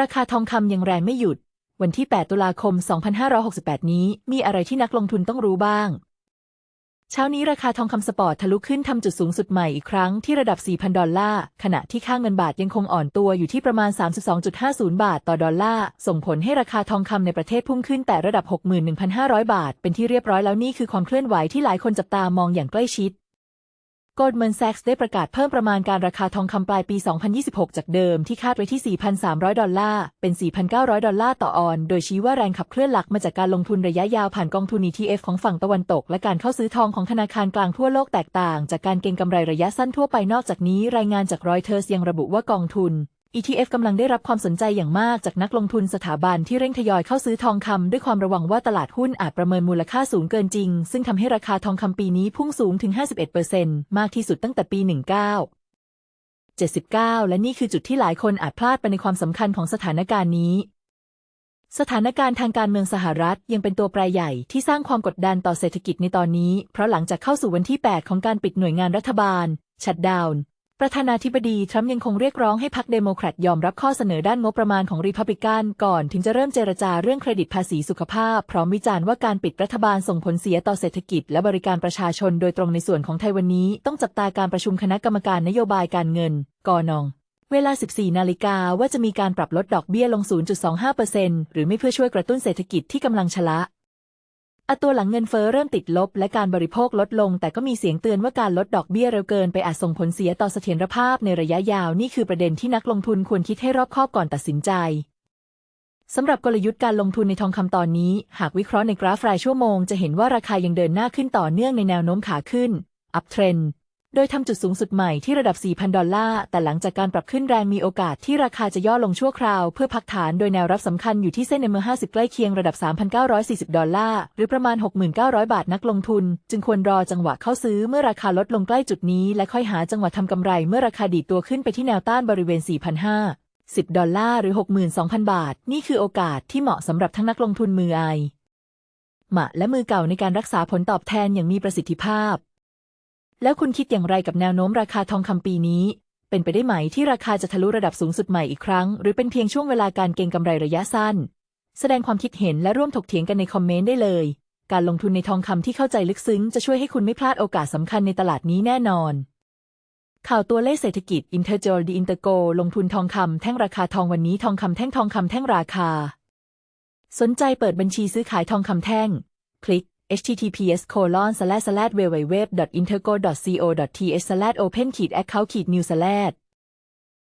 ราคาทองคำยังแรงไม่หยุด วันที่ 8 ตุลาคม 2568 นี้ มีอะไรที่นักลงทุนต้องรู้บ้าง เช้านี้ราคาทองคำสปอร์ตทะลุขึ้นทำจุดสูงสุดใหม่อีกครั้งที่ระดับ 4,000 ดอลลาร์ ขณะที่ค่าเงินบาทยังคงอ่อนตัวอยู่ที่ประมาณ 32.50 บาทต่อดอลลาร์ ส่งผลให้ราคาทองคำในประเทศพุ่งขึ้นแต่ระดับ 61,500 บาท เป็นที่เรียบร้อยแล้วนี่คือความเคลื่อนไหวที่หลายคนจับตามองอย่างใกล้ชิด Goldman Sachs ได้ประกาศเพิ่มประมาณการราคาทองคำปลายปี 2026 จากเดิมที่คาดไว้ที่ 4,300 ดอลลาร์ เป็น 4,900 ดอลลาร์ต่อออน โดยชี้ว่าแรงขับเคลื่อนหลักมาจากการลงทุนระยะยาวผ่านกองทุน ETF ของฝั่งตะวันตก และการเข้าซื้อทองของธนาคารกลางทั่วโลกแตกต่าง จากการเก็งกำไรระยะสั้นทั่วไปนอกจากนี้ รายงานจากรอยเทอร์สยังระบุว่ากองทุน ETF กำลังได้รับความสนใจอย่างมากจากนักลงทุนสถาบันที่เร่งทยอยเข้าซื้อทองคำด้วยความระวังว่าตลาดหุ้นอาจประเมินมูลค่าสูงเกินจริง ซึ่งทำให้ราคาทองคำปีนี้พุ่งสูงถึง 51%มากที่สุดตั้งแต่ปี 1979 และนี่คือจุดที่หลายคนอาจพลาดไปในความสำคัญของสถานการณ์นี้ สถานการณ์ทางการเมืองสหรัฐยังเป็นตัวแปรใหญ่ที่สร้างความกดดันต่อเศรษฐกิจในตอนนี้ เพราะหลังจากเข้าสู่วันที่ 8 ของการปิดหน่วยงานรัฐบาลชัดดาวน์ ประธานาธิบดีทรัมป์ยังคงเรียกร้องให้พรรคเดโมแครตยอมรับข้อเสนอด้านงบประมาณของรีพับลิกันก่อนถึงจะเริ่มเจรจาเรื่องเครดิตภาษีสุขภาพ พร้อมวิจารณ์ว่าการปิดรัฐบาลส่งผลเสียต่อเศรษฐกิจและบริการประชาชนโดยตรงในส่วนของไทยวันนี้ ต้องจับตาการประชุมคณะกรรมการนโยบายการเงินกอนองเวลา 14 นาฬิกาว่าจะมีการปรับลดดอกเบี้ยลง 0.25%หรือไม่เพื่อช่วยกระตุ้นเศรษฐกิจที่กำลังชะละ อัตราหลังเงินเฟ้อเริ่มติดลบ และการบริโภคลดลง แต่ก็มีเสียงเตือนว่าการลดดอกเบี้ยเร็วเกินไปอาจส่งผลเสียต่อเสถียรภาพในระยะยาวนี่คือประเด็นที่นักลงทุนควรคิดให้รอบคอบก่อนตัดสินใจสำหรับกลยุทธ์การลงทุนในทองคำตอนนี้ หากวิเคราะห์ในกราฟรายชั่วโมง จะเห็นว่าราคายังเดินหน้าขึ้นต่อเนื่องในแนวโน้มขาขึ้น up trend โดยทำจุดสูงสุดใหม่ที่ระดับ 4,000 ดอลลาร์ แต่หลังจากการปรับขึ้นแรงมีโอกาสที่ราคาจะย่อลงชั่วคราว เพื่อพักฐานโดยแนวรับสำคัญอยู่ที่เส้นในเมือ50 ใกล้เคียงระดับ 3,940 ดอลลาร์ หรือประมาณ 6,900 บาทนักลงทุน จึงควรรอจังหวะเข้าซื้อเมื่อราคาลดลงใกล้จุดนี้ และค่อยหาจังหวะทำกำไรเมื่อราคาดีดตัวขึ้นไปที่แนวต้านบริเวณ 4,500 10 ดอลลาร์หรือ 62,000 บาท นี่คือโอกาสที่เหมาะสำหรับทั้งนักลงทุนมือไอหมาและมือเก่าในการรักษาผลตอบแทนอย่างมีประสิทธิภาพ แล้วคุณคิดอย่างไรกับแนวโน้มราคาทองคำปีนี้ เป็นไปได้ไหมที่ราคาจะทะลุระดับสูงสุดใหม่อีกครั้ง หรือเป็นเพียงช่วงเวลาการเก็งกำไรระยะสั้น แสดงความคิดเห็นและร่วมถกเถียงกันในคอมเมนต์ได้เลย การลงทุนในทองคำที่เข้าใจลึกซึ้ง จะช่วยให้คุณไม่พลาดโอกาสสำคัญในตลาดนี้แน่นอน ข่าวตัวเลขเศรษฐกิจ i n t e r g o l d i n t e r g o ลงทุนทองคำแท่งราคาทองวันนี้ทองคำแท่งทองคำแท่งราคา สนใจเปิดบัญชีซื้อขายทองคำแท่ง คลิก https colon slash slash www interco co th slash open account new slash